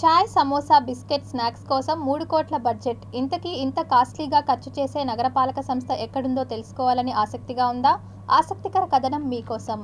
చాయ్ samosa biscuit snacks కోసం మూడు కోట్ల బడ్జెట్. ఇంతకీ ఇంత కాస్ట్లీగా ఖర్చు చేసే నగరపాలక సంస్థ ఎక్కడుందో తెలుసుకోవాలని ఆసక్తిగా ఉందా? ఆసక్తికర కథనం మీకోసం.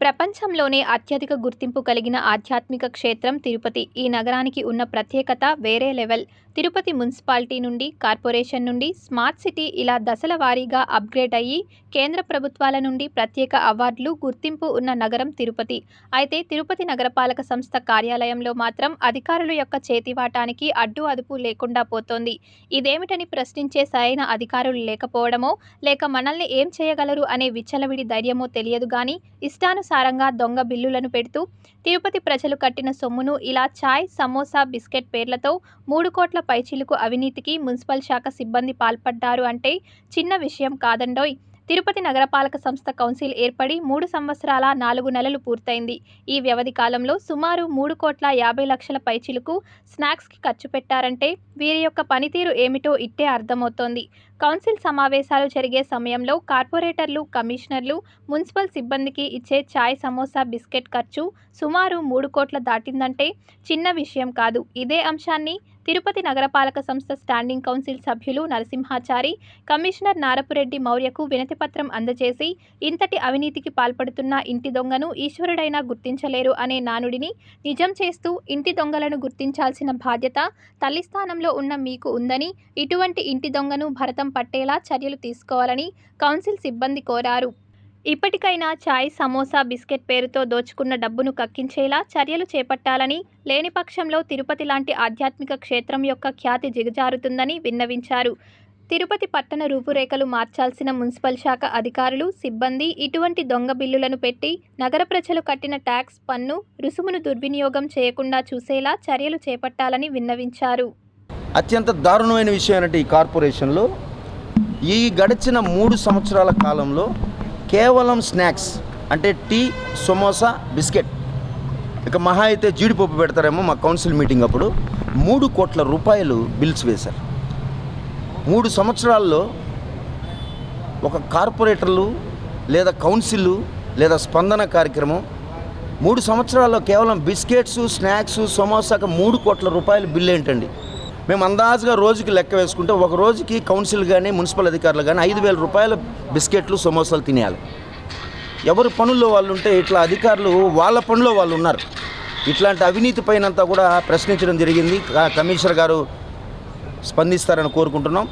ప్రపంచంలోనే అత్యధిక గుర్తింపు కలిగిన ఆధ్యాత్మిక క్షేత్రం తిరుపతి. ఈ నగరానికి ఉన్న ప్రత్యేకత వేరే లెవెల్. తిరుపతి మున్సిపాలిటీ నుండి కార్పొరేషన్ నుండి స్మార్ట్ సిటీ ఇలా దశల వారీగా అప్గ్రేడ్ అయ్యి కేంద్ర ప్రభుత్వాల నుండి ప్రత్యేక అవార్డులు గుర్తింపు ఉన్న నగరం తిరుపతి. అయితే తిరుపతి నగరపాలక సంస్థ కార్యాలయంలో మాత్రం అధికారుల యొక్క చేతివాటానికి అడ్డు అదుపు లేకుండా పోతోంది. ఇదేమిటని ప్రశ్నించే సరైన అధికారులు లేకపోవడమో లేక మనల్ని ఏం చేయగలరు అనే విచ్చలవిడి ధైర్యమో తెలియదు గాని ఇష్టానుసారంగా దొంగ బిల్లులను పెడుతూ తిరుపతి ప్రజలు కట్టిన సొమ్మును ఇలా చాయ్ సమోసా బిస్కెట్ పేర్లతో మూడు కోట్ల పైచిలుకు అవినీతికి మున్సిపల్ శాఖ సిబ్బంది పాల్పడ్డారు అంటే చిన్న విషయం కాదండోయ్. తిరుపతి నగరపాలక సంస్థ కౌన్సిల్ ఏర్పడి మూడు సంవత్సరాల నాలుగు నెలలు పూర్తయింది. ఈ వ్యవధి కాలంలో సుమారు మూడు కోట్ల యాభై లక్షల పైచిలుకు స్నాక్స్కి ఖర్చు పెట్టారంటే వీరి యొక్క పనితీరు ఏమిటో ఇట్టే అర్థమవుతోంది. కౌన్సిల్ సమావేశాలు జరిగే సమయంలో కార్పొరేటర్లు కమిషనర్లు మున్సిపల్ సిబ్బందికి ఇచ్చే చాయ్ సమోసా బిస్కెట్ ఖర్చు సుమారు మూడు కోట్ల దాటిందంటే చిన్న విషయం కాదు. ఇదే అంశాన్ని తిరుపతి నగరపాలక సంస్థ స్టాండింగ్ కౌన్సిల్ సభ్యులు నరసింహాచారి కమిషనర్ నారపురెడ్డి మౌర్యకు వినతిపత్రం అందజేసి ఇంతటి అవినీతికి పాల్పడుతున్న ఇంటి దొంగను ఈశ్వరుడైనా గుర్తించలేరు అనే నానుడిని నిజం చేస్తూ ఇంటి దొంగలను గుర్తించాల్సిన బాధ్యత తల్లి స్థానంలో ఉన్న మీకు ఉందని ఇటువంటి ఇంటి దొంగను భరతం పట్టేలా చర్యలు తీసుకోవాలని కౌన్సిల్ సిబ్బంది కోరారు. ఇప్పటికైనా చాయ్ సమోసా బిస్కెట్ పేరుతో దోచుకున్న డబ్బును కక్కించేలా చర్యలు చేపట్టాలని లేని పక్షంలో తిరుపతి లాంటి ఆధ్యాత్మిక క్షేత్రం యొక్క ఖ్యాతి దిగజారుతుందని విన్నవించారు. తిరుపతి పట్టణ రూపురేఖలు మార్చాల్సిన మున్సిపల్ శాఖ అధికారులు సిబ్బంది ఇటువంటి దొంగ బిల్లులను పెట్టి నగర ప్రజలు కట్టిన ట్యాక్స్ పన్ను రుసుమును దుర్వినియోగం చేయకుండా చూసేలా చర్యలు చేపట్టాలని విన్నవించారు. అత్యంత దారుణమైన విషయం ఏంటంటే ఈ కార్పొరేషన్లో? ఈ గడిచిన మూడు సంవత్సరాల కాలంలో కేవలం స్నాక్స్ అంటే టీ సమోసా బిస్కెట్ ఇక మహా అయితే జీడిపప్పు పెడతారేమో మా కౌన్సిల్ మీటింగ్ అప్పుడు మూడు కోట్ల రూపాయలు బిల్స్ వేశారు. మూడు సంవత్సరాల్లో ఒక కార్పొరేటర్లు లేదా కౌన్సిల్ లేదా స్పందన కార్యక్రమం మూడు సంవత్సరాల్లో కేవలం బిస్కెట్స్ స్నాక్స్ సమోసాకి మూడు కోట్ల రూపాయల బిల్లు ఏంటండి మేము అందాజుగా రోజుకి లెక్క వేసుకుంటే ఒక రోజుకి కౌన్సిల్ కానీ మున్సిపల్ అధికారులు కానీ ఐదు వేల రూపాయల బిస్కెట్లు సమోసాలు తినేయాలి. ఎవరి పనుల్లో వాళ్ళు ఉంటే ఇట్లా అధికారులు వాళ్ళ పనిలో వాళ్ళు ఉన్నారు. ఇట్లాంటి అవినీతి పైనంతా కూడా ప్రశ్నించడం జరిగింది. కమిషనర్ గారు స్పందిస్తారని కోరుకుంటున్నాం.